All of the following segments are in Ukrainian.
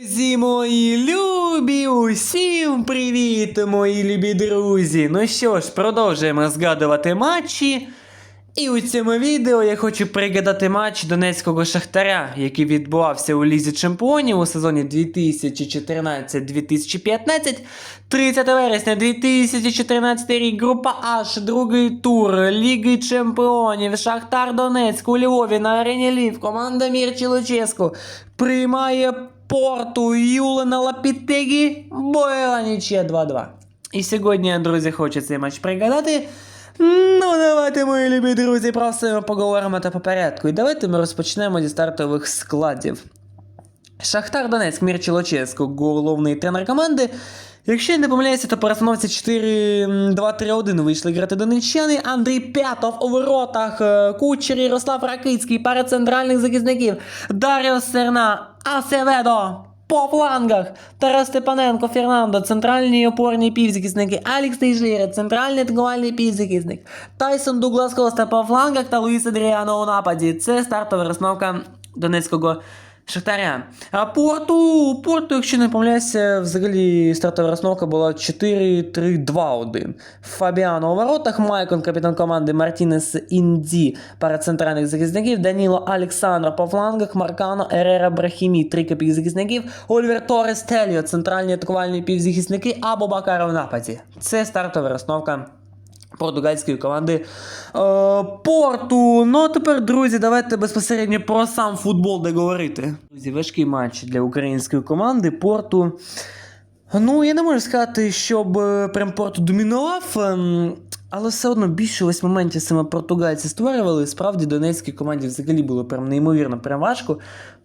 Друзі мої любі, усім привіт, мої любі друзі. Ну що ж, продовжуємо згадувати матчі. І у цьому відео я хочу пригадати матч Донецького Шахтаря, який відбувався у Лізі Чемпіонів у сезоні 2014-2015. 30 вересня 2014 рік, група H, другий тур Ліги Чемпіонів, Шахтар Донецьк у Львові на арені Лів. Команда Мірчі Луческу приймає порту Юлина Лапітегі. Бойла нічия 2-2. І сьогодні, друзі, хочу цей матч пригадати. Ну, давайте, мої любі друзі, про все ми поговоримо та по порядку. І давайте ми розпочнемо зі стартових складів. Шахтар Донецьк, Мірчі Лоческо, головний тренер команди. Якщо я не помиляюся, то по розстановці 4-2-3-1 вийшли грати донеччани. Андрій П'ятов у воротах, е, Кучер Ярослав Ракицький, пара центральних захисників, Даріо Серна, Асеведо. По флангах Тарас Степаненко, Фернандо, центральні опорні півзахисники, Алікс Тейжлєра, центральний атакувальний півзахисник, Тайсон Дуглас Коста по флангах та Луїс Адріано у нападі. Це стартова розновка Донецького Шахтаря. А Порту, Порту, якщо не помиляюся, взагалі стартова розновка була 4-3-2-1. Фабіано у воротах, Майкон, капітан команди Мартінес Інді, пара центральних захисників, Даніло Олександро по флангах, Маркано, Ерера Брахімі, три півзахисників, Ольвер Торес Теліо, центральні атакувальні півзахисники, або Бакара в нападі. Це стартова розновка португальської команди е, Порту. Ну а тепер, друзі, давайте безпосередньо про сам футбол де говорити. Друзі, важкий матч для української команди Порту. Ну, я не можу сказати, щоб е, прям Порту домінував. ем, Але все одно більше ось моментів саме португальці створювали. Справді донецькій команді взагалі було прям неймовірно прям важко.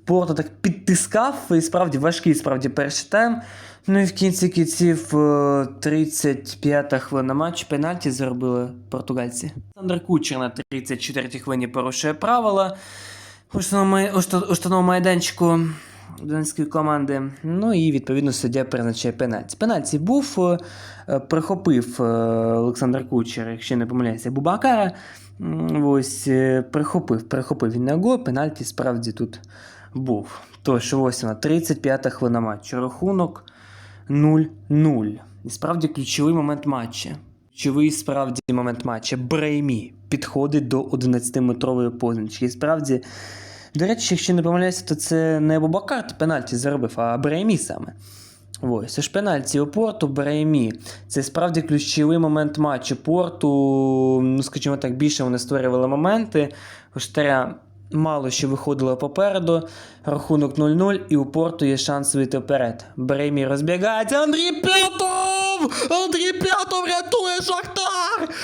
Порту так підтискав, і справді важкий, справді перший тайм. Ну і в кінці кінців е, 35-та хвилина матчу пенальті заробили португальці. Олександр Кучер на 34-й хвилині порушує правила у штрафному май- у шта- у штрафному майданчику донецької команди. Ну і відповідно суддя призначає пенальті. Пенальті був, е, е, прихопив е, Олександр Кучер, якщо не помиляюся, Бубакара. Ось е, прихопив, прихопив він ногу, пенальті справді тут був. Тож, ось вона, 35-та хвилина матчу. Рахунок 0-0. І справді ключовий момент матчу. Ключовий справді момент матчу. Бреймі підходить до 11-метрової позначки. І справді, до речі, якщо не помиляюся, то це не Бубакар пенальті заробив, а Бреймі саме. Ось, це ж пенальті у порту Бреймі. Це справді ключовий момент матчу. Порту, ну скажімо так, більше вони створювали моменти. Штаря мало що виходило попереду. Рахунок 0-0, і у порту є шанс вийти вперед. Бреймі розбігається. Андрій П'ятов! Андрій П'ятов рятує Шахтар!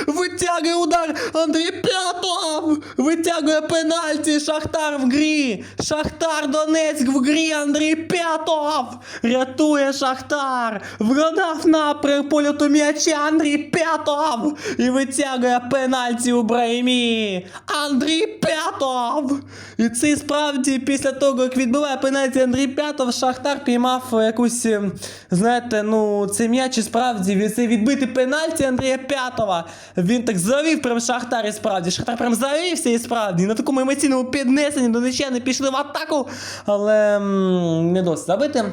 Витягує удар! Андрій П'ятов! Витягує пенальті! Шахтар в грі! Шахтар Донецьк в грі! Андрій П'ятов! Рятує Шахтар! Вгадав напрям польоту м'яча Андрій П'ятов! І витягує пенальті у Браймі! Андрій П'ятов! І це справді після того, як відбиває пенальті Андрій П'ятов, Шахтар піймав якусь, знаєте, ну, цей м'яч і справді це відбити пенальті Андрія П'ятова. Він так завів прям Шахтар і справді. Шахтар прям завівся і справді. На такому емоційному піднесенні до нечени пішли в атаку, але м, не досить забити.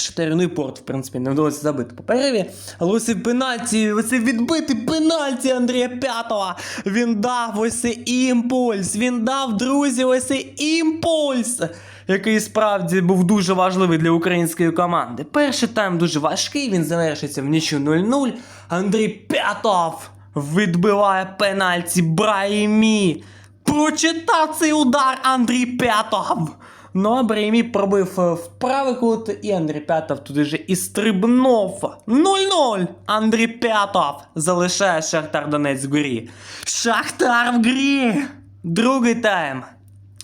Шахтаряний порт, в принципі, не вдалося забити по перерві. Але ось і пенальті, ось і відбити пенальті Андрія П'ятова. Він дав ось цей імпульс. Він дав, друзі, ось цей імпульс, який справді був дуже важливий для української команди. Перший тайм дуже важкий, він завершиться в нічю 0-0. Андрій П'ятов відбиває пенальті Браймі. Прочитав цей удар Андрій П'ятов. Ну, а Бреймі пробив е, в правий кут, і Андрій П'ятов туди же і стрибнув. 0-0. Андрій П'ятов залишає Шахтар Донець в грі. Шахтар в грі. Другий тайм.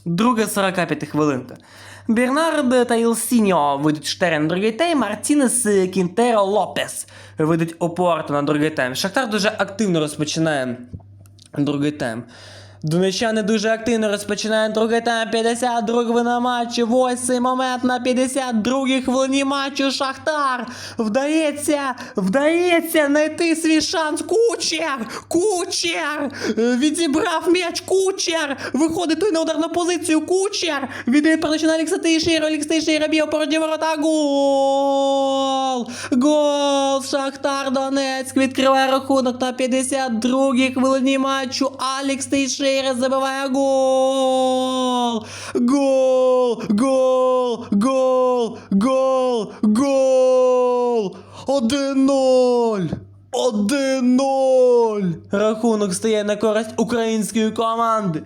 Друга 45 хвилинка. Бернард та Ілсіньо вийдуть штери на другий тайм, Мартінес Кінтеро Лопес вийдуть опорту на другий тайм. Шахтар дуже активно розпочинає другий тайм. Донечани дуже активно розпочинають другий тайм. 52 хвилина матчу. Ось цей момент на 52 хвилині матчу. Шахтар вдається, вдається знайти свій шанс. Кучер! Кучер! Відібрав м'яч Кучер! Виходить той на ударну позицію. Кучер! Віддає на Алекса Тейшера. Алекс Тейшера б'є порожні ворота. Гол! Гол! Шахтар Донецьк відкриває рахунок на 52-й хвилині матчу. Алекс Тейшера забиває гол! Гол! Гол! Гол! Гол! Гол! 1-0! 1-0! Рахунок стає на користь української команди.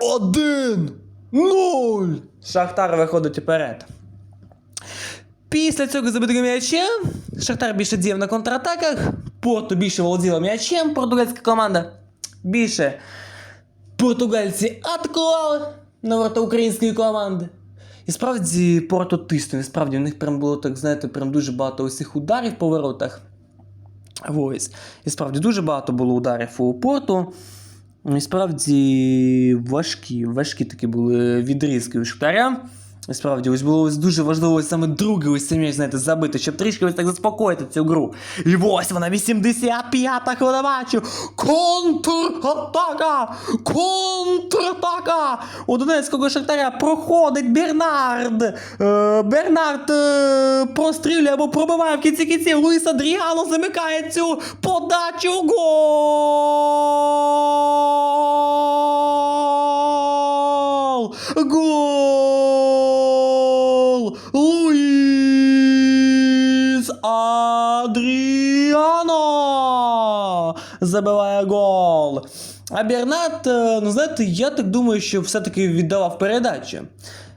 1-0! Шахтар виходить вперед. Після цього забитого м'яча Шахтар більше діяв на контратаках, Порту більше володіла м'ячем, португальська команда більше португальці атакували на ворота української команди. І справді Порто тиснув, і справді в них прям було так, знаєте, прям дуже багато усіх ударів по воротах. Ось. І справді дуже багато було ударів у Порту. І справді важкі, важкі такі були відрізки у Шахтаря. І справді, ось було ось дуже важливо ось саме другий ось цей м'яч, знаєте, забити, щоб трішки ось так заспокоїти цю гру. І ось вона, 85-та хвилина матчу. Контратака! Контратака! У Донецького Шахтаря проходить Бернард. Е, Бернард е, прострілює або пробиває в кінці кінців. Луїс Адріано замикає цю подачу. Гол! Гол! Адріано забиває гол. А Бернат, е, ну знаєте, я так думаю, що все-таки віддавав передачу.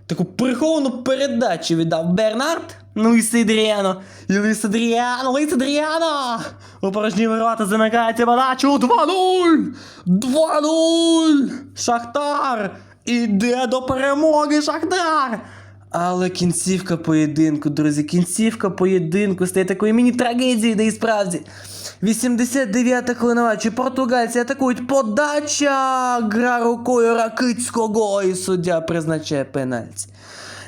Таку приховану передачу віддав Бернард Луїс Адріано. І Луїс Адріано, Луїс Адріано! У порожні ворота замикається подачу 2-0! 2-0! Шахтар! Іде до перемоги Шахтар! Але кінцівка поєдинку, друзі, кінцівка поєдинку стає такою міні-трагедією, де і справді. 89-та хвилина матчу. Португальці атакують подача. Гра рукою Ракицького. І суддя призначає пенальті.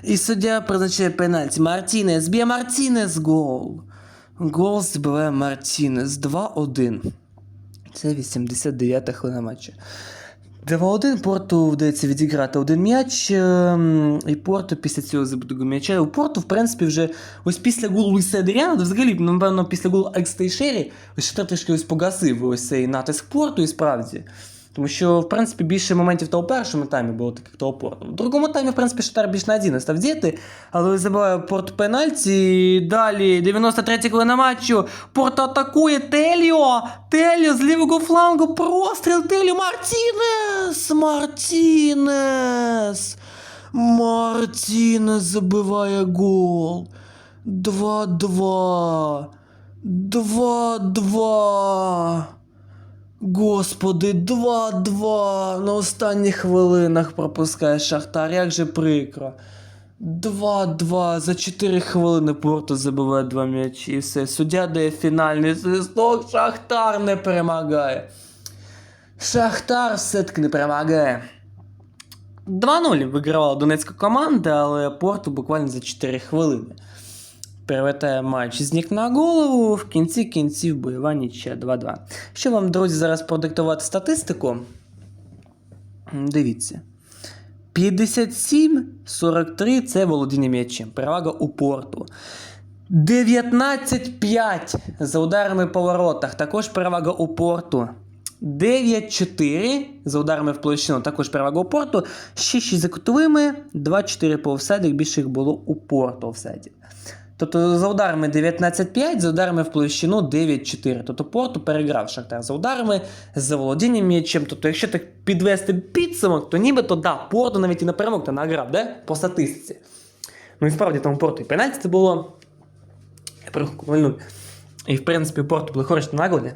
І суддя призначає пенальті. Мартінес б'є Мартінес гол. Гол збиває Мартінес 2-1. Це 89-та хвилина матчу. 2-1 Порту вдається відіграти один м'яч, ем, і Порту після цього забитого м'яча. У Порту, в принципі, вже ось після голу Луїса Адріана, то взагалі, ну, напевно, після голу Екстейшері, ось ще трішки ось погасив ось цей натиск Порту і справді. Тому що, в принципі, більше моментів та у першому таймі було таких то у Порту. В другому таймі, в принципі, Шахтар більш надійно став діяти, але забиває Порт пенальті. Далі 93 хвилина матчу. Порто атакує Теліо. Теліо з лівого флангу. Простріл Теліо. Мартінес! Мартінес! Мартінес забиває гол. 2-2. 2-2. Господи, 2-2 на останніх хвилинах пропускає Шахтар, як же прикро. 2-2 за 4 хвилини Порто забиває два м'ячі і все. Суддя дає фінальний свисток, Шахтар не перемагає. Шахтар все-таки не перемагає. 2-0 вигравала донецька команда, але Порту буквально за 4 хвилини. Перевертає матч з на голову, в кінці кінців бойова нічия 2-2. Що вам, друзі, зараз продиктувати статистику? Дивіться. 57-43 це володіння м'ячем. Перевага у порту. 19-5 за ударами по воротах. Також перевага у порту. 9-4 за ударами в площину, також перевага у порту. Ще 6 за кутовими, 2-4 по офсайдах, більше їх було у порту офсайдів. Тобто за ударами 19-5, за ударами в площину 9-4. Тобто Порту переграв Шахтар за ударами, за володінням м'ячем. Тобто, якщо так підвести підсумок, то нібито да, Порту навіть і на перемог та награв, де? По статистиці. Ну і справді там Порту і пенальті було. Я перерахунку 0-0. І в принципі Порту були хороші нагоди.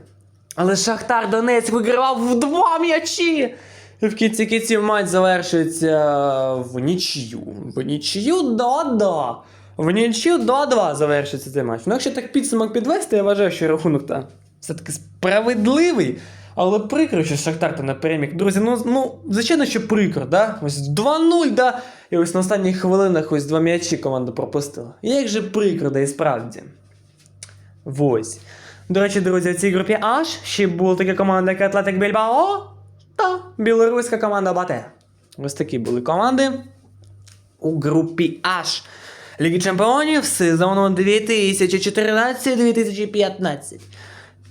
Але Шахтар Донець вигравав в два м'ячі. В кінці кінців матч завершується в нічию. В нічию, да-да. В нічию 2-2 завершиться цей матч. Ну, якщо так підсумок підвести, я вважаю, що рахунок там все-таки справедливий. Але прикро, що Шахтар та не переміг. Друзі, ну, ну звичайно, що прикро, да? Ось 2-0, да? І ось на останніх хвилинах ось два м'ячі команда пропустила. Як же прикро, да і справді. Ось. До речі, друзі, в цій групі H ще була така команда, як Атлетик Більбао та білоруська команда Бате. Ось такі були команди у групі H Ліги Чемпіонів сезону 2014-2015.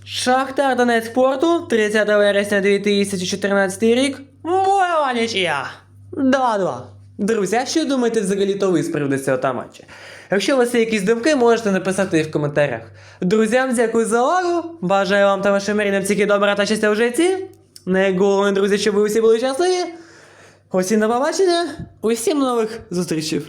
Шахтар Донецьк Порту 30 вересня 2014 рік. Бойова нічия. 2-2. Друзі, а що думаєте взагалі-то ви з приводу цього та матча? Якщо у вас є якісь думки, можете написати в коментарях. Друзям, дякую за увагу. Бажаю вам та вашим рідним тільки добра та щастя в житті. Найголовніше, друзі, щоб ви усі були щасливі. Усім до побачення. Усім нових зустрічей.